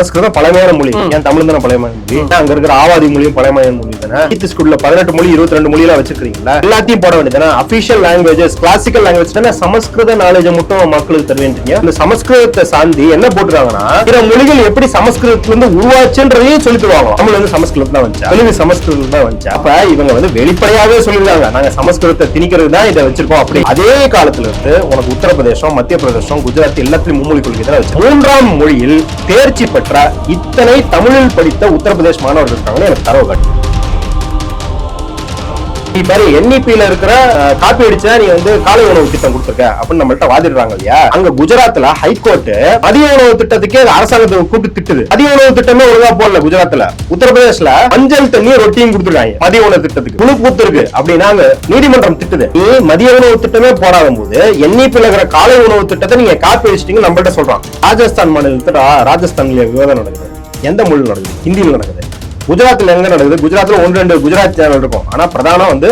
சமஸ்கிருதம் பழமையான மொழி. ஏன் தமிழ் தானே பழமையான மொழி? அங்க இருக்கிற ஆவாதி மொழியும் பழமையான மொழி தானே? எய்த் ஸ்கூல்ல பதினெட்டு மொழி இருபத்தி ரெண்டு மொழியெல்லாம் வச்சிருக்கீங்களா எல்லாத்தையும் போட வேண்டியதானே அபிஷியல் லாங்குவேஜஸ் கிளாசிக்கல் லாங்குவேஜ் தானே? சமஸ்கிருத நாலேஜ் மட்டும் மக்களுக்கு தருவேன்றீங்க. இந்த சமஸ்கிருதத்தை சார்ந்து என்ன போட்டுருக்காங்கன்னா பிற மொழிகள் எப்படி சமஸ்கிருதத்துல இருந்து உருவாச்சுன்றதையும் சொல்லி தருவாங்க தமிழ் வந்து சமஸ்கிருதம் தான் வந்துச்சு? தெலுங்கு சமஸ்கிருதம் தான் வந்துச்சு? அப்ப இவங்க வந்து வெளிப்படையாவே சொல்லிருக்காங்க நாங்க சமஸ்கிருதத்தை திணிக்கிறது தான் இதை வச்சிருக்கோம் அப்படி. அதே காலத்துல இருந்து உனக்கு உத்தரப்பிரதேசம் மத்திய பிரதேசம் குஜராத் எல்லாத்துலயும் மும்மொழி கொள்கை தான் வச்சு மூன்றாம் மொழியில் தேர்ச்சி பெற்ற இத்தனை தமிழில் படித்த உத்தரப்பிரதேஷ் மாணவர்கள் இருக்காங்கன்னு எனக்கு தரவு காட்டு நீ பாரு என்இபியில இருக்கிற காப்பி அடிச்சா நீ வந்து காலை உணவு திட்டம் கொடுத்துருக்க அப்படின்னு நம்மள்ட்ட வாதிடுறாங்க இல்லையா? அங்க குஜராத்ல ஹைகோர்ட் மதிய உணவு திட்டத்துக்கே அரசாங்கத்தை கூப்பிட்டு திட்டுது. மதிய உணவு திட்டமே ஒழுங்கா போடல குஜராத்ல. உத்தரப்பிரதேசல மஞ்சள் தண்ணி ரொட்டியும் கொடுத்துருக்காங்க. மதிய உணவு திட்டத்துக்கு. குழு கொடுத்துருக்கு அப்படின்னா நீதிமன்றம் திட்டுது. நீ மதிய உணவு திட்டமே போடாத போது என்இபியில இருக்கிற காலை உணவு திட்டத்தை நீங்க காப்பி அடிச்சிட்டீங்க நம்மள்ட்ட சொல்றான் ராஜஸ்தான் மாநிலத்துல ராஜஸ்தான்ல விவாதம் நடக்குது. எந்த மொழியில் நடக்குது? ஹிந்தியில் நடக்குது. குஜராத்தில் எங்கே நடக்குது? குஜராத்தில் ஒன்று ரெண்டு குஜராத் சேனல் இருக்கும். ஆனால் பிரதானம் வந்து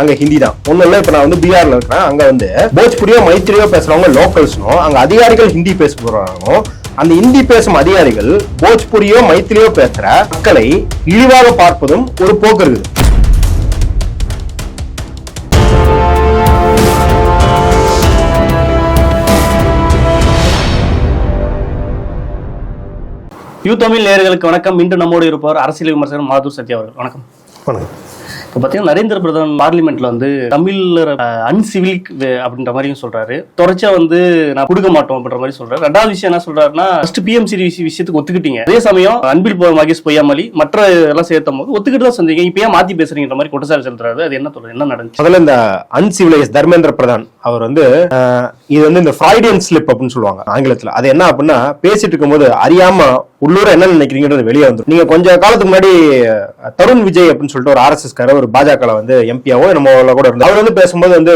அங்க ஹிந்தி தான். ஒண்ணு இல்ல இப்ப நான் வந்து பீகார்ல இருக்கிறேன். அங்க வந்து போஜ்புரியோ மைத்திரியோ பேசுறவங்க லோக்கல்ஸ்னும் அங்க அதிகாரிகள் ஹிந்தி பேச போகிறாங்களோ அந்த ஹிந்தி பேசும் அதிகாரிகள் போஜ்புரியோ மைத்திரியோ பேசுற மக்களை இழிவாக பார்ப்பதும் ஒரு போக்கு இருக்குது. யூ தமிழ் நேயர்களுக்கு வணக்கம். இன்று நம்மோடு இருப்பவர் அரசியல் விமர்சகர் மாதூர் சத்யா அவர்கள். வணக்கம். வணக்கம். இப்போ பார்த்தீங்கன்னா நரேந்திர பிரதான் பார்லிமெண்ட்ல வந்து தமிழ்ல அன்சிவிலிக் அப்படின்ற மாதிரியும் சொல்றாரு. தொடர்ச்சியா வந்து நான் கொடுக்க மாட்டோம் அப்படின்ற மாதிரி சொல்றாரு. ரெண்டாவது விஷயம் என்ன சொல்றாருன்னா ஃபர்ஸ்ட் பிஎம்சி விஷயத்துக்கு ஒத்துக்கிட்டீங்க. அதே சமயம் அன்பில் போ மகேஷ் பொய்யாமலி மற்ற எல்லாம் சேர்த்தும் போது ஒத்துக்கிட்டு தான் செஞ்சீங்க இப்போ ஏன் மாத்தி பேசுறீங்கிற மாதிரி குற்றச்சாட்டு செலுத்துறாரு. அது என்ன சொல்றது? என்ன நடந்துச்சு? முதல்ல இந்த அன்சிவிலைஸ் தர்மேந்திர பிரதான் அவர் வந்து இது வந்து இந்த ஃப்ராய்டியன் ஸ்லிப் அப்படின்னு சொல்லுவாங்க ஆங்கிலத்துல. அது என்ன அப்படின்னா பேசிட்டு இருக்கும்போது அறியாம உள்ளூர என்ன நினைக்கிறீங்கன்றது வெளியே வந்துடும் நீங்க கொஞ்ச காலத்துக்கு முன்னாடி தருண் விஜய் அப்படின்னு சொல்லிட்டு ஒரு ஆர்எஸ்எஸ் காரர் ஒரு பாஜக வந்து எம்பியாவோ நம்ம கூட இருந்தார். அவர் வந்து பேசும்போது வந்து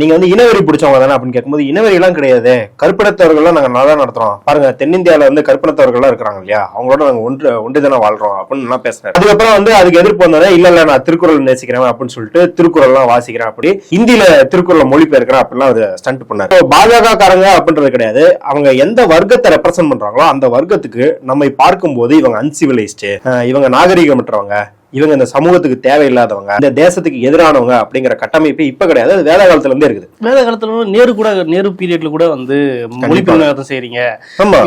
நீங்க வந்து இனவெறி பிடிச்சவங்க தானே அப்படின்னு கேட்கும்போது இனவெறி எல்லாம் கிடையாது. கருப்பிடத்தவர்கள்லாம் நாங்க நல்லா நடத்துறோம். பாருங்க தென்னிந்தியால வந்து கருப்பிடத்தவர்கள்லாம் இருக்கிறாங்க இல்லையா? அவங்களோட நாங்க ஒன்று ஒன்று தானே வாழ்றோம் அப்படின்னு நான் பேசுறேன் அதுக்கப்புறம் வந்து அதுக்கு எதிர்ப்பு வந்தோடனே இல்ல இல்ல நான் திருக்குறள் நேசிக்கிறேன் அப்படின்னு சொல்லிட்டு திருக்குறள் எல்லாம் வாசிக்கிறேன் அப்படி. ஹிந்தியில திருக்குறள் மொழிபெயர்க்கிறேன் அப்படிலாம் அது ஸ்டண்ட் பண்ணாரு. பாஜக காரங்க அப்படின்றது கிடையாது. அவங்க எந்த வர்க்கத்தை ரெப்ரசென்ட் பண்றாங்களோ அந்த வர்க்கத்துக்கு நம்மை பார்க்கும்போது இவங்க அன்சிவிலைஸ்டு இவங்க நாகரிகமற்றவங்க இவங்க இந்த சமூகத்துக்கு தேவையில்லாதவங்க இந்த தேசத்துக்கு எதிரானவங்க அப்படிங்கிற கட்டமைப்பு இப்ப கிடையாது. அது வேத காலத்துல இருந்தே இருக்குது. வேத காலத்துல நேரு கூட நேரு பீரியட்ல கூட வந்து மொழிபெயர்த்தம் செய்றீங்க.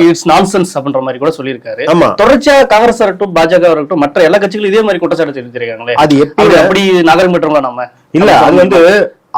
இட்ஸ் நான்சென்ஸ் அப்படின்ற மாதிரி கூட சொல்லியிருக்காரு. ஆமா. தொடர்ச்சியா காங்கிரஸ் இருக்கட்டும் பாஜக இருக்கட்டும் மற்ற எல்லா கட்சிகளும் இதே மாதிரி குற்றச்சாட்டு தெரிவித்திருக்காங்களே அது எப்படி அப்படி நகரம் நம்ம? இல்ல அது வந்து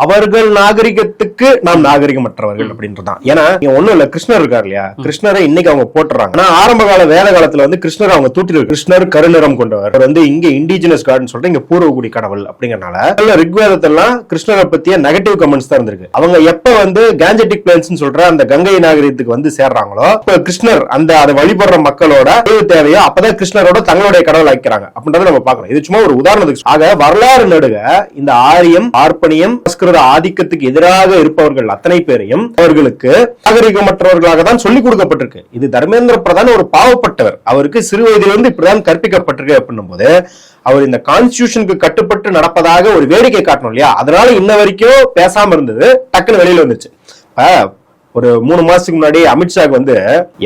அவர்கள் நாகரிகத்துக்கு நாம் நாகரிகமற்றவர்கள் அப்படின்றதுதான். ஏன்னா ஒண்ணும் இல்ல கிருஷ்ணர் இருக்கார் இல்லையா? கிருஷ்ணரை இன்னைக்கு அவங்க போட்டுறாங்க. ஆனா ஆரம்ப கால வேத காலத்துல வந்து கிருஷ்ணர் அவங்க தூட்டிட்டு கிருஷ்ணர் கருநிறம் கொண்டவர். அவர் வந்து இங்க இண்டிஜினஸ் கார்டுன்னு சொல்லிட்டு இங்க பூர்வகுடி கடவுள் அப்படிங்கறனால ரிக்வேதத்தெல்லாம் கிருஷ்ணரை பத்திய நெகட்டிவ் கமெண்ட்ஸ் தான் இருந்திருக்கு. அவங்க எப்ப வந்து கேஞ்சட்டிக் பிளான்ஸ் சொல்ற அந்த கங்கை நாகரிகத்துக்கு வந்து சேர்றாங்களோ கிருஷ்ணர் அந்த அதை வழிபடுற மக்களோட தேவை தேவையோ அப்பதான் கிருஷ்ணரோட தங்களுடைய கடவுள் ஆக்கிறாங்க அப்படின்றத நம்ம பார்க்கணும். இது சும்மா ஒரு உதாரணத்துக்கு ஆக வரலாறு நடுக இந்த ஆரியம் பார்ப்பனியம் சமஸ்கிருத ஆதிக்கத்துக்கு எதிராக இருப்பவர்கள் அத்தனை பேரையும் அவர்களுக்கு நாகரிகமற்றவர்களாக தான் சொல்லிக் கொடுக்கப்பட்டிருக்கு. இது தர்மேந்திர பிரதான் ஒரு பாவப்பட்டவர். அவருக்கு சிறு வயதிலிருந்து இப்படிதான் கற்பிக்கப்பட்டிருக்கு அப்படின்னும் போது அவர் இந்த கான்ஸ்டியூஷனுக்கு கட்டுப்பட்டு நடப்பதாக ஒரு வேடிக்கை காட்டணும் இல்லையா? அதனால இன்ன வரைக்கும் பேசாம இருந்தது. டக்குன்னு வெளியில வந்துச்சு. ஒரு மூணு மாசத்துக்கு முன்னாடி அமித்ஷாக்கு வந்து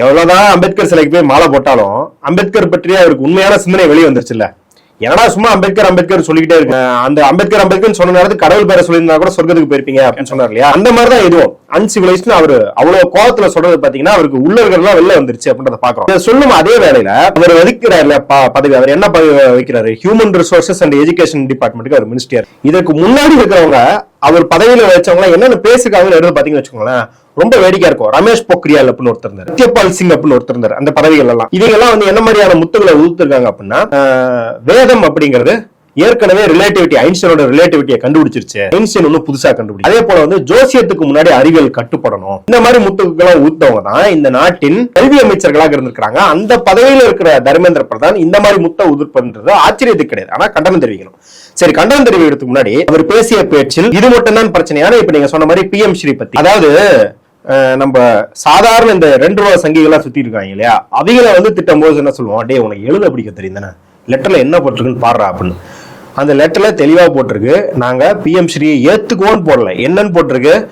எவ்வளவுதான் அம்பேத்கர் சிலைக்கு போய் மாலை போட்டாலும் அம்பேத்கர் பற்றிய அவருக்கு உண்மையான சிந்தனை வெளியே வந்துருச்சுல்ல. என்னடா சும்மா அம்பேத்கர் அம்பேத்கர் சொல்லிக்கிட்டே இருக்கு? அந்த அம்பேத்கர் அம்பேத்கர் சொன்ன நேரத்துக்கு கடவுள் பேரை சொல்லியிருந்தா கூட சொர்க்கத்துக்கு போயிருப்பீங்க அப்படின்னு சொன்னார் இல்லையா? அந்த மாதிரி தான் இதுவும் அன்சிவிலைஸ்னு அவரு அவ்வளவு கோவத்துல சொல்றது பாத்தீங்கன்னா அவருக்கு உள்ளவர்கள்லாம் வெளில வந்துருச்சு அப்படின்றத பாக்குறோம். சொல்லும் அதே வேலையில அவர் வகிக்கிறார்ல பதவி அவர் என்ன பதவி வைக்கிறாரு? ஹியூமன் ரிசோர்சஸ் அண்ட் எஜுகேஷன் டிபார்ட்மெண்ட்டுக்கு அவர் மினிஸ்டர் இதற்கு முன்னாடி இருக்கிறவங்க அவர் பதவியில வச்சவங்க என்னென்ன பேசுக்காங்க எடுத்து பாத்தீங்கன்னு வச்சுக்கோங்களேன் ரொம்ப வேடிக்கையா இருக்கும். ரமேஷ் பொக்ரியால் அப்படின்னு ஒருத்தர் இருந்தார். சத்யபால் சிங் அப்படின்னு ஒருத்தர் இருந்தார். அந்த பதவிகள் எல்லாம். இவங்க எல்லாம் வந்து என்ன மாதிரியான முத்துகளை உதுத்திருக்காங்க அப்படின்னா வேதம் அப்படிங்கிறது ஏற்கனவே ரிலேட்டிவிட்டி ஐன்ஸ்டைனோட ரிலேட்டிவிட்டியை கண்டுபிடிச்சிருச்சு. ஐன்ஸ்டைன் ஒன்னும் புதுசா கண்டுபிடிச்சு. அதே போல வந்து ஜோசியத்துக்கு முன்னாடி அறிவியல் கட்டுப்படணும். இந்த மாதிரி முத்துக்களை ஊத்தவங்க தான் இந்த நாட்டின் கல்வி அமைச்சர்களாக இருந்திருக்காங்க அந்த பதவியில இருக்கிற தர்மேந்திர பிரதான் இந்த மாதிரி முத்த உதிர்ப்புன்றது ஆச்சரியத்துக்கு கிடையாது. ஆனா கண்டனம் தெரிவிக்கணும். சரி கண்டனம் தெரிவிக்கிறதுக்கு முன்னாடி அவர் பேசிய பேச்சில் இது மட்டும் தான் பிரச்சனையான இப்ப நீங்க சொன்ன மாதிரி பிஎம் ஸ்ரீ பத்தி அதாவது நம்ம சாதாரண இந்த ரெண்டு ரூபா சங்கிகளா சுத்தி இருக்காங்க இல்லையா? அவங்கள வந்து திட்டம் போது என்ன சொல்லுவோம் டே உனக்கு எழுத பிடிக்க தெரியும் தானே? லெட்டர்ல என்ன போட்டிருக்குன்னு பாடுறா அப்படின்னு. அந்த லெட்டரில் தெளிவாக போட்டிருக்கு. நாங்கள் பிஎம் ஸ்ரீயை ஏற்றுக்குவோன்னு போடல. என்னன்னு போட்டிருக்கு?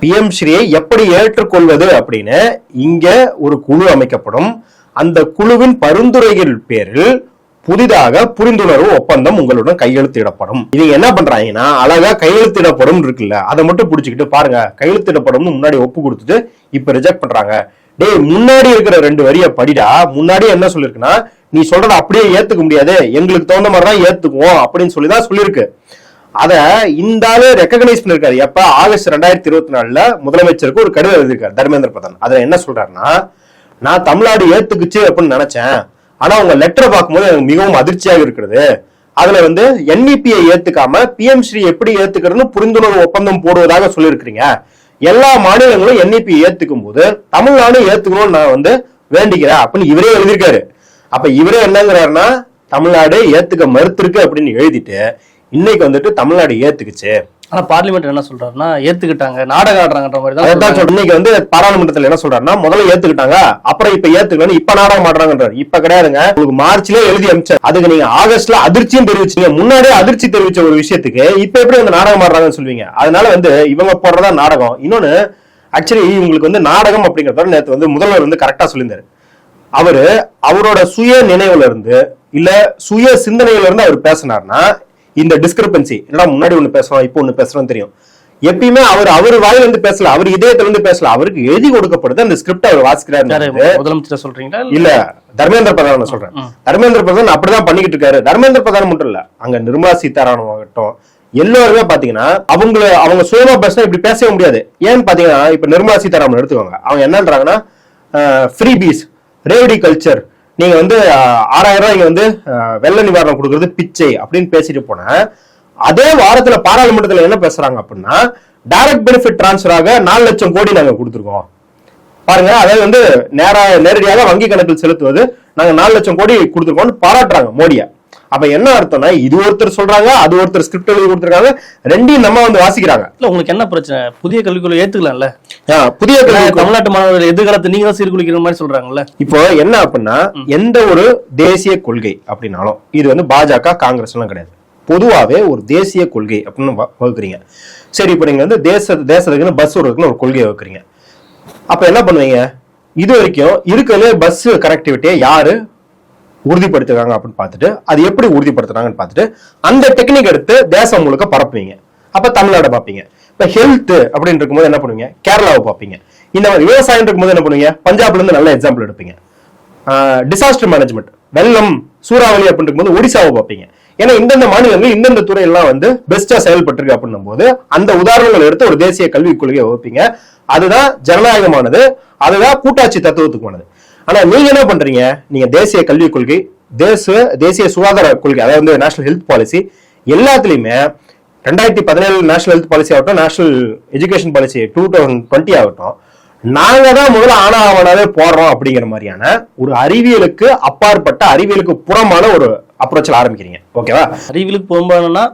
பிஎம் ஸ்ரீயை எப்படி ஏற்றுக்கொள்வது அப்படின்னு இங்கே ஒரு குழு அமைக்கப்படும். அந்த குழுவின் பரிந்துரைகள் பேரில் புதிதாக புரிந்துணர்வு ஒப்பந்தம் உங்களுடன் கையெழுத்திடப்படும். இது என்ன பண்றாங்கன்னா அழகா கையெழுத்திடப்படும் இருக்குல்ல அதை மட்டும் பிடிச்சிக்கிட்டு பாருங்க. கையெழுத்திடப்படும் முன்னாடி ஒப்பு கொடுத்துட்டு இப்ப ரிஜெக்ட் பண்றாங்க. டேய் முன்னாடி இருக்கிற ரெண்டு வரிய படிடா. முன்னாடி என்ன சொல்லிருக்குன்னா நீ சொல்றத அப்படியே ஏத்துக்க முடியாது. எங்களுக்கு தகுந்த மாதிரி தான் ஏத்துக்குவோம் அப்படின்னு சொல்லி தான் சொல்லியிருக்கு. அத இந்த ஆளு ரெக்கக்னைஸ் பண்ணிருக்காரு எப்ப ஆகஸ்ட் ரெண்டாயிரத்தி இருபத்தி நாலுல முதலமைச்சருக்கு ஒரு கடிதம் எழுதியிருக்காரு தர்மேந்திர பிரதான். அதுல என்ன சொல்றாருன்னா நான் தமிழ்நாடு ஏத்துக்குச்சு அப்படின்னு நினைச்சேன். ஆனா உங்க லெட்டரை பார்க்கும்போது எனக்கு மிகவும் அதிர்ச்சியாக இருக்கிறது. அதுல வந்து என்இபியை ஏத்துக்காம பிஎம் ஸ்ரீ எப்படி ஏத்துக்கிறதுன்னு புரிந்துணர்வு ஒப்பந்தம் போடுவதாக சொல்லியிருக்கிறீங்க. எல்லா மாநிலங்களும் என்இபி ஏத்துக்கும் போது தமிழ்நாடு ஏத்துக்கணும்னு நான் வந்து வேண்டிக்கிறேன் அப்படின்னு இவரே எழுதியிருக்காரு. அப்ப இவரே என்னங்கிறாருன்னா தமிழ்நாடு ஏத்துக்க மறுத்திருக்கு அப்படின்னு எழுதிட்டு இன்னைக்கு வந்துட்டு தமிழ்நாடு ஏத்துக்குச்சு. ஆனா பார்லிமெண்ட் என்ன சொல்றாருன்னா ஏத்துக்கிட்டாங்க நாடகம் ஆடுறாங்கன்ற மாதிரி தான். சொல்றேன். இன்னைக்கு வந்து பாராளுமன்றத்துல என்ன சொல்றாருன்னா முதல்ல ஏத்துக்கிட்டாங்க அப்புறம் இப்ப ஏத்துக்கலன்னு இப்ப நாடகம் ஆடுறாங்கன்றாரு. இப்ப கிடையாதுங்க. உங்களுக்கு மார்ச்லயே எழுதி அமிச்சார். அதுக்கு நீங்க ஆகஸ்ட்ல அதிர்ச்சியும் தெரிவிச்சீங்க முன்னாடியே அதிர்ச்சி தெரிவிச்ச ஒரு விஷயத்துக்கு இப்ப எப்படி வந்து நாடகம் ஆடுறாங்கன்னு சொல்லுவீங்க அதனால வந்து இவங்க போடுறதா நாடகம். இன்னொன்னு ஆக்சுவலி இவங்களுக்கு வந்து நாடகம் அப்படிங்கறத நேத்து வந்து முதல்வர் வந்து கரெக்டா சொல்லியிருந்தாரு. அவரு அவரோட சுய நினைவுல இருந்து இல்ல சுய சிந்தனையில இருந்து அவர் பேசினார்னா இந்த டிஸ்கிரிபன்சி என்னடா முன்னாடி ஒண்ணு பேசுறோம் இப்போ ஒண்ணு பேசுறோம் தெரியும். எப்பயுமே அவர் அவர் வாயில இருந்து பேசல அவர் இதயத்துல இருந்து பேசல அவருக்கு எழுதி கொடுக்கப்படுது அந்த ஸ்கிரிப்ட் அவர் வாசிக்கிறாரு முதலமைச்சர் சொல்றீங்களா இல்ல? தர்மேந்திர பிரதான் சொல்றேன். தர்மேந்திர பிரதான் அப்படிதான் பண்ணிக்கிட்டு இருக்காரு. தர்மேந்திர பிரதான் மட்டும் இல்ல அங்க நிர்மலா சீதாராமன் ஆகட்டும் எல்லாருமே பாத்தீங்கன்னா அவங்கள அவங்க சுயமா பேசினா இப்படி பேசவே முடியாது. ஏன்னு பாத்தீங்கன்னா இப்ப நிர்மலா சீதாராமன் எடுத்துக்கோங்க. அவங்க என்னன்றாங்கன்னா ஃப்ரீ பீஸ் ரேவடி கல்ச்சர் நீங்க வந்து ஆறாயிரம் ரூபாய் வந்து வெள்ள நிவாரணம் கொடுக்கறது பிச்சை அப்படின்னு பேசிட்டு போன அதே வாரத்துல பாராளுமன்றத்துல என்ன பேசுறாங்க அப்படின்னா டைரக்ட் பெனிஃபிட் டிரான்ஸ்ஃபராக நாலு லட்சம் கோடி நாங்க கொடுத்துருக்கோம். பாருங்க அதாவது வந்து நேரா நேரடியாக வங்கி கணக்கில் செலுத்துவது நாங்க நாலு லட்சம் கோடி கொடுத்துருக்கோம்னு பாராட்டுறாங்க மோடியை. அப்ப என்ன அர்த்தம்னா இது ஒருத்தர் சொல்றாங்க அது ஒருத்தர் ஸ்கிரிப்ட் எழுதி கொடுத்துருக்காங்க ரெண்டையும் நம்ம வந்து வாசிக்கிறாங்க. இல்ல உங்களுக்கு என்ன பிரச்சனை? புதிய கல்விக்குள்ள ஏத்துக்கலாம்ல? புதிய தமிழ்நாட்டு மாணவர்கள் எதிர்காலத்தை நீங்க தான் சீர்குலைக்கிற மாதிரி சொல்றாங்கல்ல? இப்போ என்ன அப்படின்னா எந்த ஒரு தேசிய கொள்கை அப்படின்னாலும் இது வந்து பாஜக காங்கிரஸ் எல்லாம் கிடையாது. பொதுவாவே ஒரு தேசிய கொள்கை அப்படின்னு வகுக்கிறீங்க. சரி இப்போ நீங்க வந்து தேச தேசத்துக்குன்னு பஸ் விடுறதுக்குன்னு ஒரு கொள்கையை வகுக்கிறீங்க. அப்ப என்ன பண்ணுவீங்க? இது வரைக்கும் இருக்கிறதுல பஸ் கனெக்டிவிட்டியை யாரு உறுதிப்படுத்துறாங்க அப்படின்னு பார்த்துட்டு அது எப்படி உறுதிப்படுத்துறாங்கன்னு பார்த்துட்டு அந்த டெக்னிக் எடுத்து தேசம் முழுக்க பரப்புவீங்க. அப்ப தமிழ்நாடு பார்ப்பீங்க. இப்ப ஹெல்த் அப்படின்னு இருக்கும்போது என்ன பண்ணுவீங்க? கேரளாவை பார்ப்பீங்க. இந்த மாதிரி விவசாயம் இருக்கும்போது என்ன பண்ணுவீங்க? பஞ்சாப்ல இருந்து நல்ல எக்ஸாம்பிள் எடுப்பீங்க. டிசாஸ்டர் மேனேஜ்மெண்ட் வெள்ளம் சூறாவளி அப்படின்னு இருக்கும்போது ஒடிசாவை பார்ப்பீங்க. ஏன்னா இந்தந்த மாநிலங்கள் இந்தந்த துறையெல்லாம் வந்து பெஸ்டா செயல்பட்டிருக்கு அப்படின்னும் போது அந்த உதாரணங்கள் எடுத்து ஒரு தேசிய கல்விக் கொள்கையை வைப்பீங்க அதுதான் ஜனநாயகமானது. அதுதான் கூட்டாட்சி தத்துவத்துக்குமானது. ஆனா நீங்க என்ன பண்றீங்க? நீங்க தேசிய கல்விக் கொள்கை தேச தேசிய சுகாதார கொள்கை அதாவது வந்து நேஷனல் ஹெல்த் பாலிசி எல்லாத்துலயுமே ரெண்டாயிரத்தி பதினேழு நேஷனல் ஹெல்த் பாலிசி ஆகட்டும் national education policy two thousand twenty ஆகட்டும் நாங்க தான் முதல்ல ஆனா ஆவணாவே போடுறோம் அப்படிங்கிற மாதிரியான ஒரு அறிவியலுக்கு அப்பாற்பட்ட அறிவியலுக்கு புறமான ஒரு அப்ரோச்சில் ஆரம்பிக்கிறீங்க. ஓகேவா அறிவியலுக்கு போகும்போதுன்னா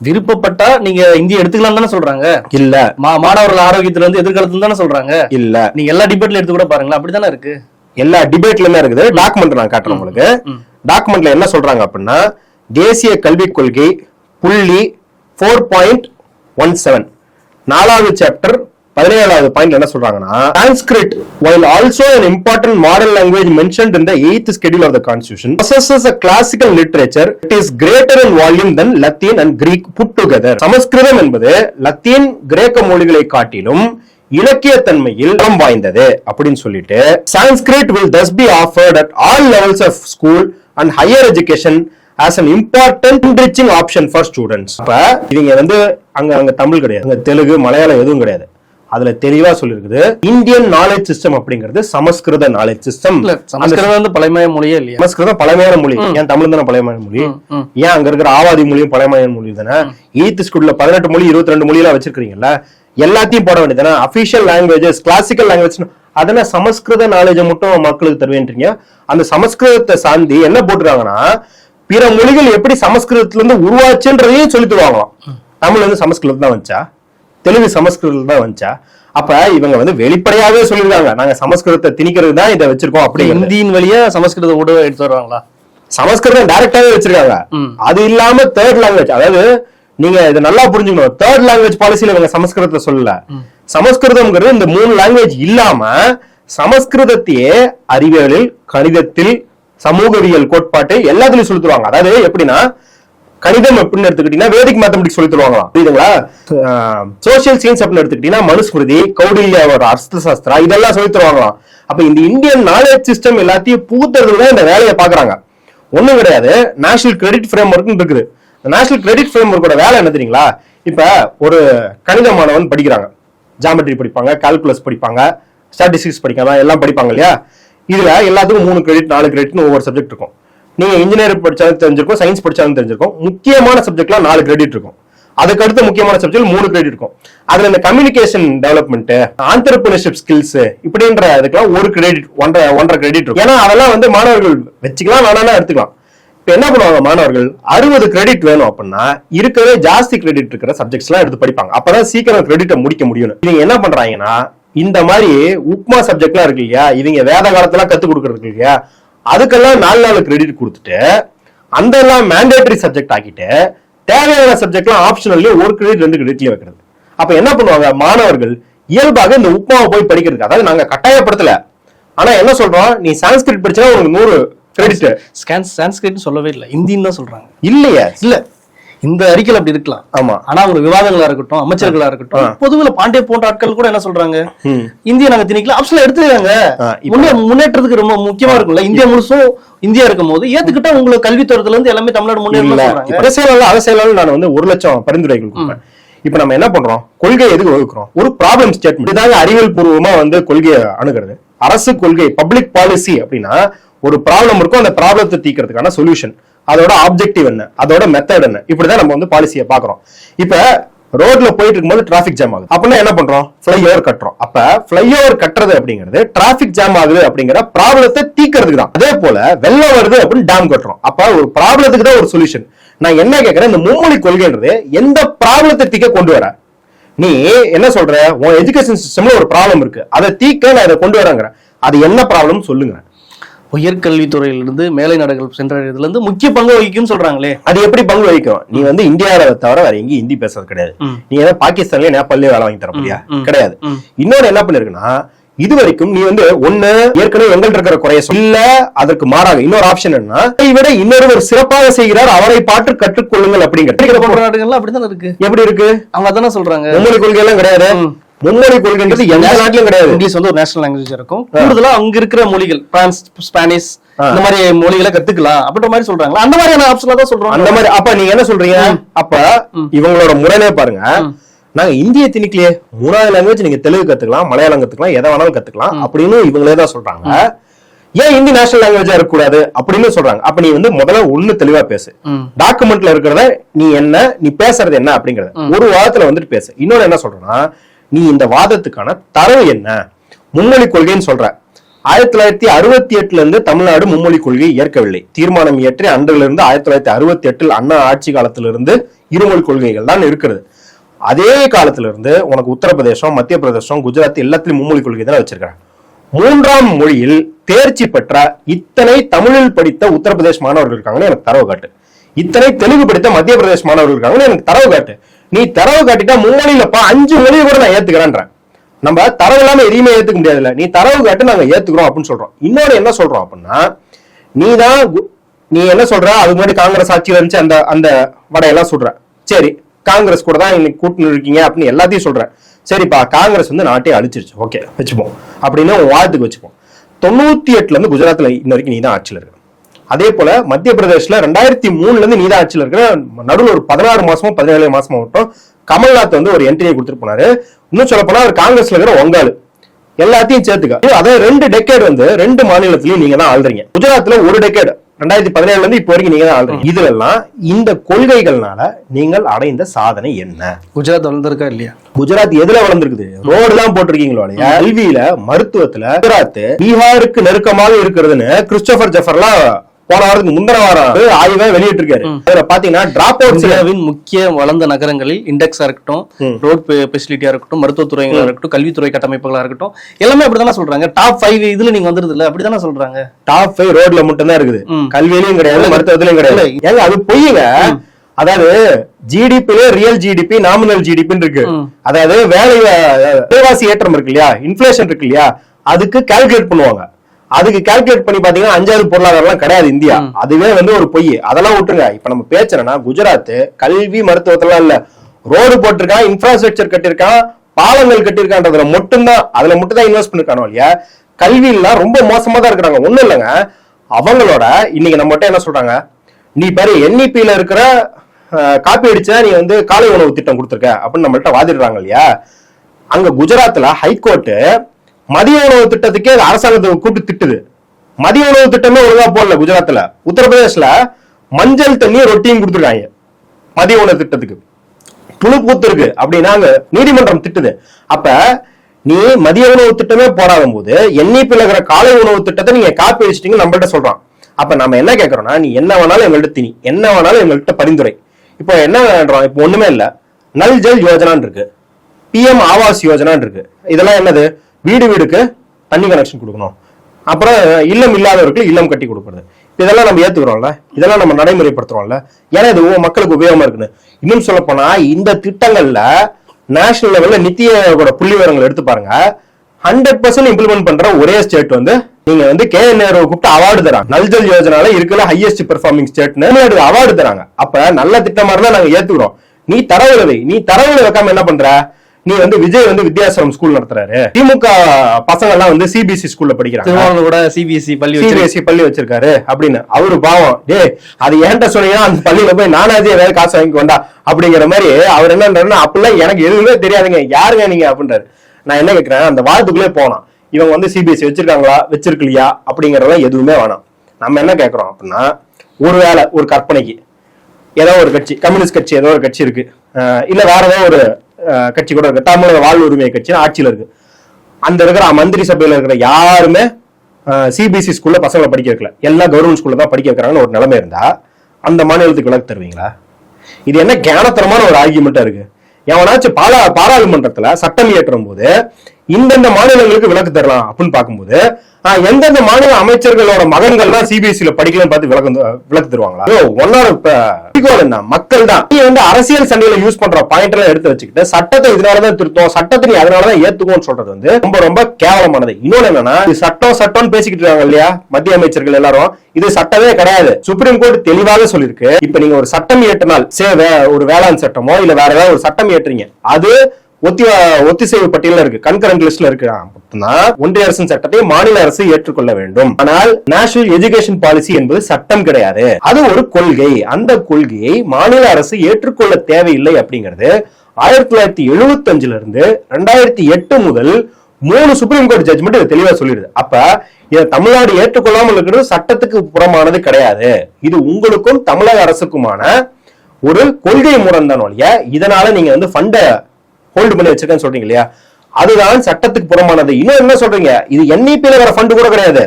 விருப்பப்பட்டா நீங்க இந்திய எடுத்துக்கலாம் தானே சொல்றாங்க? இல்ல. மா- மாணவர்கள் ஆரோக்கியத்துல இருந்து எதிர்காலத்துல தானே சொல்றாங்க? இல்ல. நீங்க எல்லா டிபேட்ல எடுத்து கூட பாருங்களேன் அப்படித்தானே இருக்கு? எல்லா டிபேட்லயுமே இருக்குது டாக்குமெண்ட் நான் காட்டுறேன் உங்களுக்கு டாக்குமெண்ட்ல என்ன சொல்றாங்க அப்படின்னா தேசிய கல்விக் கொள்கை புள்ளி ஃபோர் பாயிண்ட் ஒன் செவன் நாலாவது சாப்டர் பதினேழாவது பாயிண்ட் என்ன சொல்றாங்கன்னா while also an important modern language mentioned in the eighth schedule of the constitution possesses a classical literature it is greater in volume than Latin and Greek put together சமஸ்கிருதம் என்பது Latin கிரேக்க மொழிகளை காட்டிலும் இலக்கியத்தன்மையில் தரம் வாய்ந்தது அப்படின்னு சொல்லிட்டு Sanskrit will thus be offered at all levels of school and higher education as an important enriching option for students. அப்ப இவங்க வந்து அங்க அங்க தமிழ் கிடையாது. அங்க தெலுங்கு மலையாளம் எதுவும் கிடையாது. அதுல தெளிவா சொல்லிருக்குது இந்தியன் நாலேஜ் சிஸ்டம் அப்படிங்கிறது சமஸ்கிருத நாலேஜ் சிஸ்டம் சமஸ்கிருதம் வந்து பழமைய மொழியே இல்லையா? சமஸ்கிருதம் பழமையான மொழி. ஏன் தமிழ் தானே பழமையான மொழி. ஏன் அங்க இருக்கிற ஆவாதி மொழியும் பழமையான மொழி தானே? எய்த் ஸ்கூல்ல பதினெட்டு மொழி இருபத்தி ரெண்டு மொழியெல்லாம் வச்சிருக்கீங்கல்ல எல்லாத்தையும் போட வேண்டியதானே அபிஷியல் லாங்குவேஜஸ் கிளாசிக்கல் லாங்குவேஜ் அதெல்லாம் சமஸ்கிருத நாலேஜை மட்டும் மக்களுக்கு தருவேன்றீங்க. அந்த சமஸ்கிருதத்தை சார்ந்து என்ன போட்டுருக்காங்கன்னா பிற மொழிகள் எப்படி சமஸ்கிருதத்துல இருந்து உருவாச்சுன்றதையும் சொல்லி தருவாங்களாம். தமிழ் வந்து சமஸ்கிருதம் தான் வந்துச்சா? தெலுங்கு சமஸ்கிருதம் தான் வந்துச்சா? அப்ப இவங்க வந்து வெளிப்படையாவே சொல்லிருக்காங்க நாங்க சமஸ்கிருதத்தை திணிக்கிறது தான் இதை வச்சிருக்கோம் அப்படி இந்தியின் வழியா சமஸ்கிருத கூட எடுத்து வருவாங்களா? சமஸ்கிருதம் டைரக்டாவே வச்சிருக்காங்க. அது இல்லாம தேர்ட் லாங்குவேஜ் அதாவது நீங்க இதை நல்லா புரிஞ்சுக்கணும். தேர்ட் லாங்குவேஜ் பாலிசில இவங்க சமஸ்கிருதத்தை சொல்லல. சமஸ்கிருதம்ங்கிறது இந்த மூணு லாங்குவேஜ் இல்லாம சமஸ்கிருதத்தையே அறிவியலில் கணிதத்தில் சமூகவியல் கோட்பாட்டு எல்லாத்துலயும் சொல்லி தருவாங்க. அதாவது எப்படின்னா கணிதம் எப்படின்னு எடுத்துக்கிட்டீங்கன்னா வேதிக் மேத்தமெட்டிக்ஸ் சொல்லி தருவாங்களாம். புரியுதுங்களா? சோசியல் சயின்ஸ் அப்படின்னு எடுத்துக்கிட்டீங்கன்னா மனுஸ்மிருதி கௌடில்யாவோட அர்த்த சாஸ்திரா இதெல்லாம் சொல்லி தருவாங்களாம். அப்ப இந்த இந்தியன் நாலேஜ் சிஸ்டம் எல்லாத்தையும் புகுத்துறதுல இந்த வேலையை பாக்குறாங்க ஒண்ணும் கிடையாது. நேஷனல் கிரெடிட் ஃப்ரேம் ஒர்க்னு இருக்குது. நேஷனல் கிரெடிட் ஃப்ரேம் ஒர்க்கோட வேலை என்ன தெரியுங்களா இப்ப ஒரு கணித மாணவன் படிக்கிறாங்க. ஜாமெட்ரி படிப்பாங்க கால்குலஸ் படிப்பாங்க ஸ்டாட்டிஸ்டிக்ஸ் படிக்காதான் எல்லாம் படிப்பாங்க இல்லையா? இதுல எல்லாத்துக்கும் மூணு கிரெடிட் நாலு கிரெடிட்னு ஒவ்வொரு சப்ஜெக்ட் இருக்கும். நீங்க இன்ஜினியர் படிச்சாலும் தெரிஞ்சிருக்கும் சயின்ஸ் படிச்சாலும் தெரிஞ்சிருக்கும். முக்கியமான சப்ஜெக்ட்லாம் நாலு கிரெடிட் இருக்கும். அதுக்கு அடுத்த முக்கியமான சப்ஜெக்ட் மூணு கிரெடிட் இருக்கும். அதுல இந்த கம்யூனிகேஷன் டெவலப்மெண்ட் ஆண்டர்பிரினர்ஷிப் ஸ்கில்ஸ் இப்படின்ற இதுக்கெல்லாம் ஒரு கிரெடிட் ஒன்றரை ஒன்றரை கிரெடிட் இருக்கும். ஏன்னா அதெல்லாம் வந்து மாணவர்கள் வச்சுக்கலாம் வேணாலும் எடுத்துக்கலாம். இப்போ என்ன பண்ணுவாங்க மாணவர்கள்? அறுபது கிரெடிட் வேணும் அப்படின்னா இருக்கவே ஜாஸ்தி கிரெடிட் இருக்கிற சப்ஜெக்ட்ஸ் எல்லாம் எடுத்து படிப்பாங்க. அப்பதான் சீக்கிரம் கிரெடிட்டை முடிக்க முடியும் இவங்க என்ன பண்றாங்கன்னா இந்த மாதிரி உப்மா சப்ஜெக்ட்லாம் இருக்கு இல்லையா? இவங்க வேத காலத்துல கத்து கொடுக்கறது இல்லையா? அதுக்கெல்லாம் நாலு நாலு கிரெடிட் கொடுத்துட்டு அந்த எல்லாம் மேண்டேட்டரி சப்ஜெக்ட் ஆக்கிட்டு தேவையான சப்ஜெக்ட்லாம் ஆப்ஷனல்லயே ஒரு கிரெடிட் ரெண்டு கிரெடிட்லயே வைக்கிறது. அப்ப என்ன பண்ணுவாங்க மாணவர்கள்? இயல்பாக இந்த உப்மாவை போய் படிக்கிறதுக்கு அதாவது நாங்க கட்டாயப்படுத்தல. ஆனா என்ன சொல்றோம்? நீ சான்ஸ்கிரிட் படிச்சா உனக்கு நூறு சான்ஸ்கிரிட் சொல்லவே இல்லை. இந்தின்னு தான் சொல்றாங்க. இல்லையே. இல்ல. இந்த அறிக்கையில் அப்படி இருக்கலாம். ஆமா. ஆனா ஒரு விவாதங்களா இருக்கட்டும் அமைச்சர்களா இருக்கட்டும் பொதுவில் பாண்டிய போன்ற ஆட்கள் கூட என்ன சொல்றாங்க. இந்திய நாங்க திணிக்கல. ஆப்ஷன்ல எடுத்துருக்காங்க ஆ, இப்ப- முன்னே முன்னேற்றத்துக்கு ரொம்ப முக்கியமா இருக்கும்ல. இந்தியா முழுசும் இந்தியா இருக்கும் போது ஏத்துக்கிட்டா உங்களுக்கு கல்வித்துறையில இருந்து எல்லாமே தமிழ்நாடு சொல்றாங்க. அரசியலாளர் அரசியலாளர் நான் வந்து ஒரு லட்சம் பரிந்துரைகள் கொடுப்பேன். இப்ப நம்ம என்ன பண்றோம்? கொள்கை எதுக்கு வகுக்கிறோம்? ஒரு ப்ராப்ளம் ஸ்டேட்மெண்ட் இதாங்க அறிவியல் பூர்வமா வந்து கொள்கையை அணுகிறது. அரசு கொள்கை பப்ளிக் பாலிசி அப்படின்னா ஒரு ப்ராப்ளம் இருக்கும் அந்த ப்ராப்ளத்தை தீர்க்கறதுக்கான சொல்யூஷன் அதோட ஆப்ஜெக்டிவ் என்ன? அதோட மெத்தட் என்ன? இப்படிதான் நம்ம வந்து பாலிசியை பாக்குறோம் இப்ப ரோட்ல போயிட்டு இருக்கும்போது டிராபிக் ஜாம் ஆகுது. அப்படின்னா என்ன பண்றோம்? ஃபிளைஓவர் கட்டுறோம். அப்ப ஃபிளைஓவர் கட்டுறது அப்படிங்கிறது டிராபிக் ஜாம் ஆகுது அப்படிங்கிற ப்ராப்ளத்தை தீக்கிறதுக்கு தான். அதே போல வெள்ளம் வருது அப்படின்னு டேம் கட்டுறோம். அப்ப ஒரு ப்ராப்ளத்துக்கு தான் ஒரு சொல்யூஷன் நான் என்ன கேட்கறேன்? இந்த மும்மொழி கொள்கைன்றது எந்த ப்ராப்ளத்தை தீக்க கொண்டு வர? நீ என்ன சொல்ற? உன் எஜுகேஷன் சிஸ்டம்ல ஒரு ப்ராப்ளம் இருக்கு. அதை தீக்க நான் இதை கொண்டு வரேங்கிறேன் அது என்ன ப்ராப்ளம் சொல்லுங்க. உயர்கல்வித்துறையிலிருந்து மேலை நாடுகள் சென்றதுல இருந்து முக்கிய பங்கு வகிக்கும்னு சொல்றாங்களே. அது எப்படி பங்கு வகிக்கும்? நீ வந்து இந்தியாவில தவிர வேற எங்கேயும் ஹிந்தி பேசுறது கிடையாது. நீ ஏதாவது பாகிஸ்தான்லயே நேபாளலயே வேலை வாங்கி தர முடியா. கிடையாது. ம். இன்னொன்னு என்ன பண்ணிருக்குன்னா இது வரைக்கும் நீ வந்து ஒண்ணு ஏற்கனவே எங்கள்ட்ட இருக்கிற குறைய. இல்ல அதற்கு மாறாக இன்னொரு ஆப்ஷன் என்ன இதை விட இன்னொருவர் சிறப்பாக செய்கிறார் அவரை பாட்டு கற்றுக்கொள்ளுங்கள் அப்படிங்கிற. போன்ற நாடுகள்லாம் அப்படித்தானே இருக்கு? எப்படி இருக்கு? அவங்க அதானே சொல்றாங்க. மும்மொழி கொள்கை எல்லாம் கிடையாது. மும்மொழி கொள்கைன்றது எந்த நாட்டிலும் கிடையாது. இங்கிலீஷ் வந்து ஒரு நேஷனல் லாங்குவேஜ் இருக்கும். கூடுதலா அங்க இருக்கிற மொழிகள் பிரான்ஸ் ஸ்பானிஷ். இந்த மாதிரி மொழிகளை கத்துக்கலாம் அப்படின்ற மாதிரி சொல்றாங்களா? அந்த மாதிரியான ஆப்ஷன்ல தான் சொல்றோம் அந்த மாதிரி அப்ப நீங்க என்ன சொல்றீங்க? அப்ப இவங்களோட முறைனே பாருங்க. நாங்க இந்திய திணிக்கலையே மூணாவது லாங்குவேஜ் நீங்க தெலுங்கு கத்துக்கலாம் மலையாளம் கத்துக்கலாம் எதை வேணாலும் கத்துக்கலாம் அப்படின்னு இவங்களே தான் சொல்றாங்க. ஏன் இந்தி நேஷனல் லாங்குவேஜா இருக்கக்கூடாது அப்படின்னு சொல்றாங்க. அப்ப நீ வந்து முதல்ல ஒண்ணு தெளிவா பேசு. டாக்குமெண்ட்ல இருக்கிறத நீ என்ன நீ பேசுறது என்ன அப்படிங்கறது ஒரு வாதத்துல வந்துட்டு பேசு. இன்னொன்னு என்ன சொல்றேன்னா நீ இந்த வாதத்துக்கான தரவு என்ன? மும்மொழி கொள்கைன்னு சொல்ற. ஆயிரத்தி தொள்ளாயிரத்தி அறுபத்தி எட்டுல இருந்து தமிழ்நாடு மும்மொழி கொள்கையை ஏற்கவில்லை. தீர்மானம் இயற்றி அன்றிலிருந்து ஆயிரத்தி தொள்ளாயிரத்தி அறுபத்தி எட்டில் அண்ணா ஆட்சி காலத்திலிருந்து இருமொழி கொள்கைகள் தான் இருக்கிறது. அதே காலத்துல இருந்து உனக்கு உத்தரப்பிரதேசம் மத்திய பிரதேசம் குஜராத் எல்லாத்துலயும் மும்மொழி கொள்கை தான் வச்சிருக்காங்க மூன்றாம் மொழியில் தேர்ச்சி பெற்ற இத்தனை தமிழில் படித்த உத்தரப்பிரதேஷ் மாணவர்கள் இருக்காங்கன்னு எனக்கு தரவு காட்டு. இத்தனை தெலுங்கு படித்த மத்திய பிரதேஷ் மாணவர்கள் இருக்காங்கன்னு எனக்கு தரவு காட்டு. நீ தரவு காட்டிட்டா மும்மொழியிலப்பா அஞ்சு மொழியை கூட நான் ஏத்துக்கிறேன்றேன் நம்ம தரவு இல்லாம எதையுமே ஏத்துக்க முடியாதுல்ல. நீ தரவு காட்டு நாங்க ஏத்துக்கிறோம் அப்படின்னு சொல்றோம். இன்னொன்னு என்ன சொல்றோம் அப்படின்னா நீ தான் நீ என்ன சொல்ற? அதுக்கு முன்னாடி காங்கிரஸ் ஆட்சியில இருந்துச்சு அந்த அந்த வடையெல்லாம் சொல்ற சரி காங்கிரஸ் கூட தான் இன்னைக்கு கூட்டணி இருக்கீங்க அப்படின்னு எல்லாத்தையும் சொல்றேன். சரிப்பா காங்கிரஸ் வந்து நாட்டை அழிச்சிருச்சு. ஓகே வச்சுப்போம். அப்படின்னு உன் வாதத்துக்கு வச்சுப்போம். தொண்ணூத்தி எட்டுல இருந்து குஜராத்ல இன்ன வரைக்கும் நீ தான் ஆட்சியில் இருக்க. அதே போல மத்திய பிரதேஷ்ல ரெண்டாயிரத்தி மூணுல இருந்து நீதான் ஆட்சியில் இருக்கிற நடுவில் ஒரு பதினாறு மாசமோ பதினேழு மாசமோ மட்டும் கமல்நாத் வந்து ஒரு என்ட்ரியை கொடுத்துட்டு போனாரு. இன்னும் சொல்ல போனா அவர் காங்கிரஸ்ல இருக்கிற ஒங்காலு எல்லாத்தையும் சேர்த்துக்க. அதே ரெண்டு டெக்கேட் வந்து ரெண்டு மாநிலத்திலயும் நீங்க தான் ஆள்றீங்க. குஜராத்ல ஒரு டெக்கேட் ரெண்டாயிரத்தி பதினேழுல இருந்து இப்போ வரைக்கும் நீங்க தான் ஆள்றீங்க. இதுலெல்லாம் இந்த கொள்கைகள்னால நீங்கள் அடைந்த சாதனை என்ன? குஜராத் வளர்ந்துருக்கா இல்லையா? குஜராத் எதுல வளர்ந்துருக்குது? ரோடு எல்லாம் போட்டிருக்கீங்களோ இல்லையா? கல்வியில மருத்துவத்துல குஜராத் பீகாருக்கு நெருக்கமாக இருக்கிறதுன்னு கிறிஸ்டோபர் ஜெஃபர்லாம் போன வாரத்துக்கு முந்தின வாரம் ஆய்வை வெளியிட்டு இருக்காரு அதுல பாத்தீங்கன்னா டிராப் அவுட்ஸ் முக்கிய வளர்ந்த நகரங்களில் இண்டெக்ஸா இருக்கட்டும் ரோட் ஃபெசிலிட்டியா இருக்கட்டும் மருத்துவத்துறைகளா இருக்கட்டும் கல்வித்துறை கட்டமைப்புகளா இருக்கட்டும் எல்லாமே அப்படிதானே சொல்றாங்க? டாப் ஃபைவ் இதுல நீங்க வந்துருது இல்ல அப்படிதானே சொல்றாங்க? டாப் ஃபைவ் ரோட்ல மட்டும் தான் இருக்குது. கல்வியிலயும் கிடையாது மருத்துவத்திலயும் கிடையாது. ஏங்க அது பொய்யுங்க அதாவது ஜிடிபில ரியல் ஜிடிபி நாமினல் ஜிடிபின்னு இருக்கு. அதாவது வேலை விலைவாசி ஏற்றம் இருக்கு இல்லையா? இன்ஃபிளேஷன் இருக்கு இல்லையா? அதுக்கு கால்குலேட் பண்ணுவாங்க. அதுக்கு கால்குலேட் பண்ணி பாத்தீங்கன்னா அஞ்சாவது பொருளாதாரம் கிடையாது இந்தியா. அதுவே வந்து ஒரு பொய். அதெல்லாம் விட்டுருங்க. இப்ப நம்ம பேச்சுறேன்னா குஜராத் கல்வி மருத்துவத்தெல்லாம் இல்ல. ரோடு போட்டிருக்கான் இன்ஃப்ராஸ்ட்ரக்சர் கட்டியிருக்கான் பாலங்கள் கட்டியிருக்கான்றதுல மட்டும்தான் அதுல மட்டும் தான் இன்வெஸ்ட் பண்ணிருக்கானோ இல்லையா? கல்வியெல்லாம் ரொம்ப மோசமா தான் இருக்கிறாங்க. ஒண்ணும் இல்லைங்க. அவங்களோட இன்னைக்கு நம்ம என்ன சொல்றாங்க? நீ பாரு என்இபில இருக்கிற காப்பி அடிச்சா நீ வந்து காலை உணவு திட்டம் கொடுத்துருக்க அப்படின்னு நம்மள்ட்ட வாதிடுறாங்க இல்லையா? அங்க குஜராத்ல ஹைகோர்ட் மதிய உணவு திட்டத்துக்கே அரசாங்கத்தை கூப்பிட்டு திட்டுது. மதிய உணவு திட்டமே ஒழுங்கா போடல குஜராத்ல. உத்தரப்பிரதேஷ்ல மஞ்சள் தண்ணி ரொட்டியும் கொடுத்துருக்காங்க. மதிய உணவு திட்டத்துக்கு. புழு பூத்து இருக்கு நீதிமன்றம் திட்டுது. அப்ப நீ மதிய உணவு திட்டமே போடாத போது என்இபில இருக்கிற காலை உணவு திட்டத்தை நீங்க காப்பி அடிச்சிட்டீங்க நம்மள்ட்ட சொல்றோம் அப்ப நம்ம என்ன கேட்கறோம்னா நீ என்ன வேணாலும் எங்கள்கிட்ட திணி என்ன வேணாலும் எங்கள்கிட்ட பரிந்துரை. இப்போ என்ன வேண்டாம் இப்போ ஒண்ணுமே இல்லை. நல் ஜல் யோஜனான்னு இருக்கு. பிஎம் ஆவாஸ் யோஜனான்னு இருக்கு. இதெல்லாம் என்னது? வீடு வீடுக்கு தண்ணி கனெக்ஷன் கொடுக்கணும். அப்புறம் இல்லம் இல்லாதவர்களுக்கு இல்லம் கட்டி கொடுக்குறது. இதெல்லாம் நம்ம ஏத்துக்கிறோம்ல? இதெல்லாம் நம்ம நடைமுறைப்படுத்துறோம்ல? ஏன்னா இது மக்களுக்கு உபயோகமா இருக்குன்னு. இன்னும் சொல்ல போனா இந்த திட்டங்கள்ல நேஷனல் லெவல்ல நித்தி புள்ளி விவரங்கள் எடுத்து பாருங்க. ஹண்ட்ரட் பர்சன்ட் இம்ப்ளிமெண்ட் பண்ற ஒரே ஸ்டேட் வந்து நீங்க வந்து கே நேரு கூப்பிட்டு அவார்டு தராங்க. நல்ஜல் யோஜனால இருக்கிற ஹையஸ்ட் பெர்ஃபார்மிங் ஸ்டேட்னு அவார்டு தராங்க. அப்ப நல்ல திட்டமா இருந்தா நாங்க ஏத்துக்கிறோம். நீ தரவுல நீ தரவுல வைக்காம என்ன பண்ற? நீ வந்து விஜய் வந்து வித்யாசரம் ஸ்கூல் நடத்துறாரு. திமுக பசங்க எல்லாம் வந்து சிபிஎஸ்இ ஸ்கூல்ல படிக்கிறாங்க. திருவாரூர் கூட சிபிஎஸ்சி பள்ளி வச்சு சிபிஎஸ்சி பள்ளி வச்சிருக்காரு அப்படின்னு. அவரு பாவம். டேய் அது ஏன்ட்ட சொன்னீங்கன்னா அந்த பள்ளியில போய் நானாஜி ஏதாவது காசு வாங்கி கொண்டா அப்படிங்கிற மாதிரி அவர் என்ன அப்படிலாம் எனக்கு எதுவுமே தெரியாதுங்க. யாருங்க நீங்க? அப்படின்றாரு. நான் என்ன கேக்குறேன் அந்த வாரத்துக்குள்ளே போனோம் இவங்க வந்து சிபிஎஸ்சி வச்சிருக்காங்களா வச்சிருக்கலையா அப்படிங்கறதெல்லாம் எதுவுமே வேணாம். நம்ம என்ன கேக்குறோம் அப்படின்னா ஒருவேளை ஒரு கற்பனைக்கு. ஏதோ ஒரு கட்சி கம்யூனிஸ்ட் கட்சி ஏதோ ஒரு கட்சி இருக்கு. இல்ல வேற ஏதோ ஒரு கட்சி கூட இருக்கு. தமிழக வாழ் உரிமை கட்சி ஆட்சியில இருக்கு. அந்த இருக்கிற மந்திரி சபையில இருக்கிற யாருமே சிபிஎஸ்சி ஸ்கூல்ல பசங்களை படிக்க வைக்கல. எல்லா கவர்மெண்ட் ஸ்கூல்ல தான் படிக்க வைக்கிறாங்கன்னு ஒரு நிலைமை இருந்தா அந்த மாநிலத்துக்கு விலக்கு தருவீங்களா? இது என்ன கேனத்தனமான ஒரு ஆர்கியூமெண்டா இருக்கு. எவனாச்சும் பாரா பாராளுமன்றத்துல சட்டம் இயற்றும் போது இந்தந்த மாநிலங்களுக்கு விலக்கு தரலாம் அப்படின்னு பார்க்கும்போது எந்தெந்த மாநில அமைச்சர்களோட மகன்கள் தான் சிபிஎஸ்சில படிக்கலன்னு பார்த்து விளக்கு வந்து- விலக்கு தருவாங்களா? ஒன்னோட என்ன? மக்கள் தான் நீ வந்து அரசியல் சண்டையில யூஸ் பண்ற பாயிண்ட் எல்லாம் எடுத்து வச்சுக்கிட்டு சட்டத்தை இதனாலதான் திருத்தம் சட்டத்தை நீ அதனாலதான் ஏத்துக்கும்னு சொல்றது வந்து ரொம்ப ரொம்ப கேவலமானது. இன்னொன்னு என்னன்னா சட்டம் சட்டம்னு பேசிக்கிட்டு இருக்காங்க இல்லையா? மத்திய அமைச்சர்கள் எல்லாரும். இது சட்டமே கிடையாது. சுப்ரீம் கோர்ட் தெளிவாக சொல்லியிருக்கு. இப்ப நீங்க ஒரு சட்டம் இயற்றினால் சே வே- ஒரு வேளாண் சட்டமோ இல்ல வேற ஏதாவது ஒரு சட்டம் இயற்றுறீங்க அது ஒத்தி ஒத்திசைவு பட்டியல இருக்கு. கன்கரண்ட் லிஸ்ட்ல இருக்கு. அப்படின்னா ஒன்றிய அரசின் சட்டத்தை மாநில அரசு ஏற்றுக்கொள்ள வேண்டும். ஆனால் நேஷனல் எஜுகேஷன் பாலிசி என்பது சட்டம் கிடையாது. அது ஒரு கொள்கை. அந்த கொள்கையை மாநில அரசு ஏற்றுக்கொள்ள தேவையில்லை அப்படிங்கிறது ஆயிரத்தி தொள்ளாயிரத்தி எழுபத்தி அஞ்சுல இருந்து ரெண்டாயிரத்தி எட்டு முதல் மூணு சுப்ரீம் கோர்ட் ஜட்மெண்ட் இது தெளிவா சொல்லிடுது. அப்ப இதை தமிழ்நாடு ஏற்றுக்கொள்ளாமல் இருக்கிறது சட்டத்துக்கு புறமானது கிடையாது. இது உங்களுக்கும் தமிழக அரசுக்குமான ஒரு கொள்கை முரண்தான் ஒழிய இதனால நீங்க வந்து ஃபண்ட ஹோல்டு பண்ணி வச்சிருக்கேன்னு சொல்றீங்க இல்லையா? அதுதான் சட்டத்துக்கு புறமானது இன்னும் என்ன சொல்றீங்க? இது என்இபில வர ஃபண்டு கூட கிடையாது.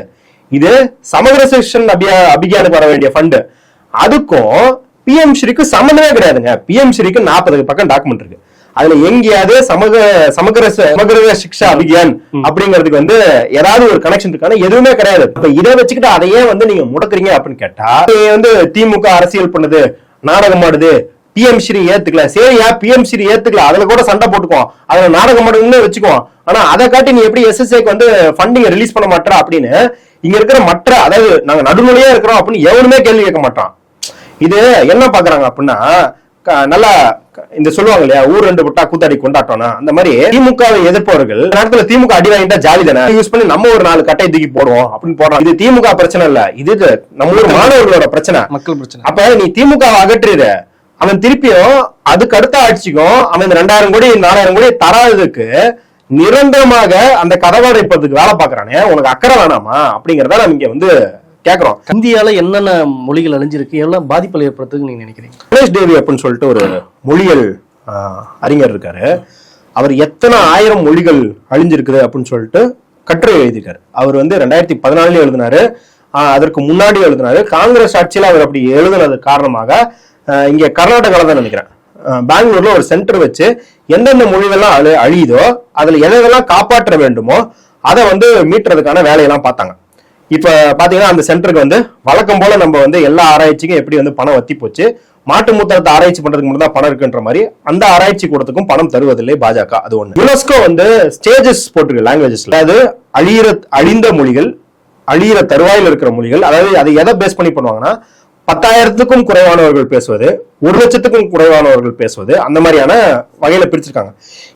இது சமகர செக்ஷன் அபியா அபியானுக்கு வர வேண்டிய ஃபண்டு அதுக்கும் பிஎம் ஸ்ரீக்கு சம்மந்தமே கிடையாதுங்க. பிஎம் ஸ்ரீக்கு நாற்பது பக்கம் டாக்குமெண்ட் இருக்கு. அதுல எங்கேயாவது சமக சமகர சமகர சிக்ஷா அபியான் அப்படிங்கிறதுக்கு வந்து ஏதாவது ஒரு கனெக்ஷன் இருக்கான? எதுவுமே கிடையாது. இப்ப இதை வச்சுக்கிட்டு அதையே வந்து நீங்க முடக்குறீங்க அப்படின்னு கேட்டா வந்து திமுக அரசியல் பண்ணுது நாடகம் ஆடுது பிஎம் ஸ்ரீ ஏத்துக்கல. சரியா? பிஎம் ஸ்ரீ ஏத்துக்கல. அதுல கூட சண்டை போட்டுக்குவோம். அதுல நாடகம் ஆடுங்கன்னு வச்சுக்குவோம். ஆனா அதை காட்டி நீ எப்படி எஸ்எஸ்ஐக்கு வந்து ஃபண்டிங் ரிலீஸ் பண்ண மாட்டா அப்படின்னு இங்க இருக்கிற மற்ற அதாவது நாங்க நடுநிலையா இருக்கிறோம் அப்படின்னு எவனுமே கேள்வி கேட்க மாட்டான். இது என்ன பாக்குறாங்க அப்படின்னா நல்லா இந்த சொல்லுவாங்க இல்லையா? ஊர் ரெண்டு விட்டா கூத்தாடி கொண்டாட்டம்னா அந்த மாதிரி திமுக எதிர்ப்பவர்கள் நேரத்துல திமுக அடி வாங்கிட்டா ஜாலி தானே? யூஸ் பண்ணி நம்ம ஒரு நாலு கட்டை தூக்கி போடுவோம் அப்படின்னு போடுறோம் இது திமுக பிரச்சனை இல்ல. இது இது நம்ம ஊர் மாணவர்களோட பிரச்சனை. மக்கள் பிரச்சனை. அப்ப நீ திமுக அகற்றிடு அவன் திருப்பியும் அதுக்கு அடுத்த ஆட்சிக்கும் அவன் இந்த ரெண்டாயிரம் கோடி நாலாயிரம் கோடி தராததுக்கு நிரந்தரமாக அந்த கதவை அடைப்பதுக்கு வேலை பாக்குறானே உனக்கு அக்கறை வேணாமா? அப்படிங்கறத நம்ம இங்க வந்து கேக்குறோம். இந்தியால என்னென்ன மொழிகள் அழிஞ்சிருக்கு? எவ்வளவு பாதிப்புகள் ஏற்படுத்துக்கு நீங்க நினைக்கிறீங்க? கணேஷ் தேவி அப்படின்னு சொல்லிட்டு ஒரு மொழியியல் ஆஹ், அறிஞர் இருக்காரு. அவர் எத்தனை ஆயிரம் மொழிகள் அழிஞ்சிருக்குது அப்படின்னு சொல்லிட்டு கட்டுரை எழுதியிருக்காரு. அவர் வந்து ரெண்டாயிரத்தி பதினாலுல எழுதினாரு. அதற்கு முன்னாடி எழுதினாரு. காங்கிரஸ் ஆட்சியில அவர் அப்படி எழுதுனது காரணமாக இங்கே கர்நாடகாவில் தான் நினைக்கிறேன். பெங்களூர்ல ஒரு சென்டர் வச்சு எந்தெந்த மொழிகள்லாம் அழி அழியுதோ அதில் எதெல்லாம் காப்பாற்ற வேண்டுமோ அதை வந்து மீட்டுறதுக்கான வேலையெல்லாம் பார்த்தாங்க. இப்போ பார்த்தீங்கன்னா அந்த சென்டருக்கு வந்து வழக்கம் போல நம்ம வந்து எல்லா ஆராய்ச்சிக்கும் எப்படி வந்து பணம் வத்தி போச்சு மாட்டு மூத்தத்தை ஆராய்ச்சி பண்றதுக்கு மட்டும் தான் பணம் இருக்குன்ற மாதிரி அந்த ஆராய்ச்சி கூடத்துக்கும் பணம் தருவதில்லை பாஜக அது ஒன்று யுனெஸ்கோ வந்து ஸ்டேஜஸ் போட்டிருக்கு லாங்குவேஜஸ்ல அதாவது அழியிற அழிந்த மொழிகள் அழியிற தருவாயில் இருக்கிற மொழிகள் அதாவது அதை எதை பேஸ் பண்ணி பண்ணுவாங்கன்னா பத்தாயிரத்துக்கும் குறைவானவர்கள் பேசுவது ஒரு லட்சத்துக்கும் குறைவானவர்கள் பேசுவது அந்த மாதிரியான வகையில பிரிச்சிருக்காங்க.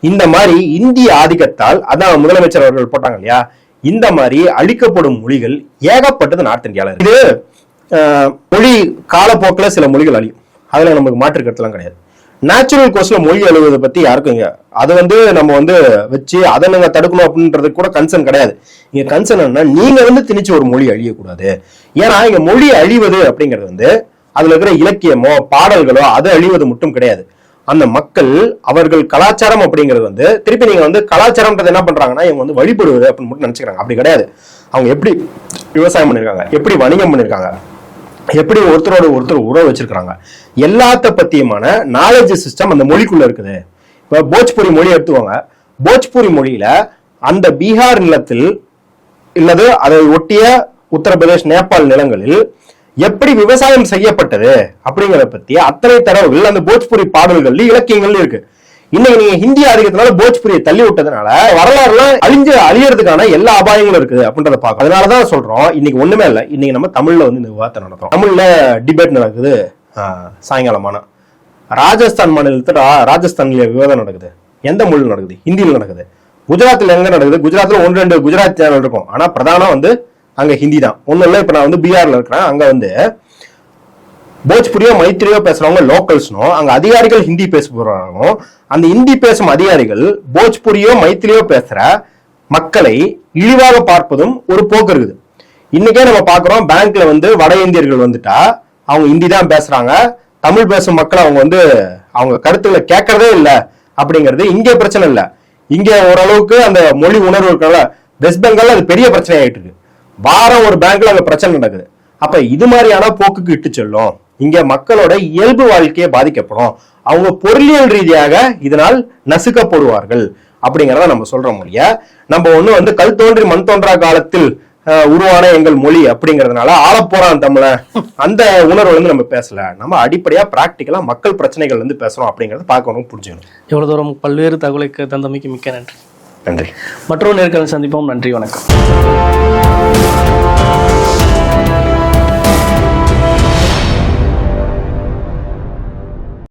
இந்த மாதிரி இந்திய ஆதிக்கத்தால் அதான் முதலமைச்சர் அவர்கள் போட்டாங்க இல்லையா? இந்த மாதிரி அழிக்கப்படும் மொழிகள் ஏகப்பட்டது நார்த் இந்தியாவில் இது மொழி காலப்போக்கில் சில மொழிகள் அழியும். அதில் நமக்கு மாற்று கருத்துலாம் கிடையாது நேச்சுரல் கோர்ஸில் மொழி அழுவதை பற்றி யாருக்கும் இங்கே அது வந்து நம்ம வந்து வச்சு அதை நீங்க தடுக்கணும் அப்படின்றது கூட கன்சர்ன் கிடையாது. இங்க கன்சர்ன் என்ன நீங்க வந்து திணிச்சு ஒரு மொழி அழியக்கூடாது. ஏன்னா இங்க மொழி அழிவது அப்படிங்கிறது வந்து அதுல இருக்கிற இலக்கியமோ பாடல்களோ அது அழிவது மட்டும் கிடையாது. அந்த மக்கள் அவர்கள் கலாச்சாரம் அப்படிங்கிறது வந்து திருப்பி நீங்க வந்து கலாச்சாரம்ன்றது என்ன பண்றாங்கன்னா இவங்க வந்து வழிபடுவது அப்படின்னு மட்டும் நினைச்சுக்கிறாங்க. அப்படி கிடையாது. அவங்க எப்படி விவசாயம் பண்ணிருக்காங்க எப்படி வணிகம் பண்ணிருக்காங்க எப்படி ஒருத்தரோட ஒருத்தர் உறவு வச்சிருக்காங்க எல்லாத்த பத்தியுமான நாலேஜ் சிஸ்டம் அந்த மொழிக்குள்ள இருக்குது. இப்போ போஜ்புரி மொழி எடுத்துவாங்க போஜ்புரி மொழியில அந்த பீகார் நிலத்தில் இல்லது அதை ஒட்டிய உத்தரப்பிரதேஷ் நேபாள் நிலங்களில் எப்படி விவசாயம் செய்யப்பட்டது அப்படிங்கிறத பத்தி அத்தனை தரவுகள் அந்த போஜ்புரி பாடல்கள் இலக்கியங்கள் இருக்கு. இன்னைக்கு நீங்க ஹிந்தி ஆதிக்கத்தினால போஜ்புரியை தள்ளி விட்டதுனால வரலாறுலாம் அழிஞ்சு அழியறதுக்கான எல்லா அபாயங்களும் இருக்குது அப்படின்றத பார்க்கும் அதனாலதான் சொல்றோம் இன்னைக்கு ஒண்ணுமே இல்லை. இன்னைக்கு நம்ம தமிழ்ல வந்து இந்த விவாதத்தை நடத்துறோம். தமிழ்ல டிபேட் நடக்குது சாயங்காலமான. ராஜஸ்தான் மாநிலத்தில் ராஜஸ்தான்ல விவாதம் நடக்குது. எந்த மொழியில் நடக்குது? ஹிந்தியில் நடக்குது. குஜராத்தில் எங்க நடக்குது? குஜராத்தில் ஒன்று ரெண்டு குஜராத் சேனல் இருக்கும். ஆனா பிரதானம் வந்து அங்க ஹிந்தி தான். ஒன்றும் இல்லை இப்போ நான் வந்து பீகார்ல இருக்கிறேன். அங்க வந்து போஜ்புரியோ மைத்திரியோ பேசுறவங்க லோக்கல்ஸ்னோ அங்க அதிகாரிகள் ஹிந்தி பேச போகிறாங்களோ அந்த ஹிந்தி பேசும் அதிகாரிகள் போஜ்புரியோ மைத்திரியோ பேசுற மக்களை இழிவாக பார்ப்பதும் ஒரு போக்கு இருக்குது. இன்னைக்கே நம்ம பாக்குறோம் பேங்க்ல வந்து வட இந்தியர்கள் வந்துட்டா அவங்க ஹிந்தி தான் பேசுறாங்க. தமிழ் பேசும் மக்கள் அவங்க வந்து அவங்க கருத்துக்களை கேட்கறதே இல்லை அப்படிங்கிறது இங்கே பிரச்சனை இல்லை. இங்கே ஓரளவுக்கு அந்த மொழி உணர்வு இருக்கல வெஸ்ட் பெங்கால் அது பெரிய பிரச்சனை ஆயிட்டு இருக்கு. வாரம் ஒரு பேங்க்ல அங்கே பிரச்சனை நடக்குது. அப்ப இது மாதிரியான போக்குக்கு இட்டு செல்லும். இங்க மக்களோட இயல்பு வாழ்க்கையை பாதிக்கப்படும். அவங்க பொருளியல் ரீதியாக இதனால் நசுக்கப்படுவார்கள் அப்படிங்கிறத நம்ம சொல்றோம் மொழிய நம்ம ஒண்ணு வந்து கல் தோன்றி மண் தோன்றா காலத்தில் உருவான எங்கள் மொழி அப்படிங்கறதுனால ஆளப்போறான் தமிழன் அந்த உணர்வு வந்து நம்ம பேசல. நம்ம அடிப்படையா பிராக்டிக்கலா மக்கள் பிரச்சனைகள் வந்து பேசுறோம் அப்படிங்கறத பார்க்கணும் புரிஞ்சுக்கணும். எவ்வளவு தூரம் பல்வேறு தகவலுக்கு தந்தமைக்கு மிக்க நன்றி. நன்றி. மற்றொரு நேர்காணல் சந்திப்போம். நன்றி வணக்கம்.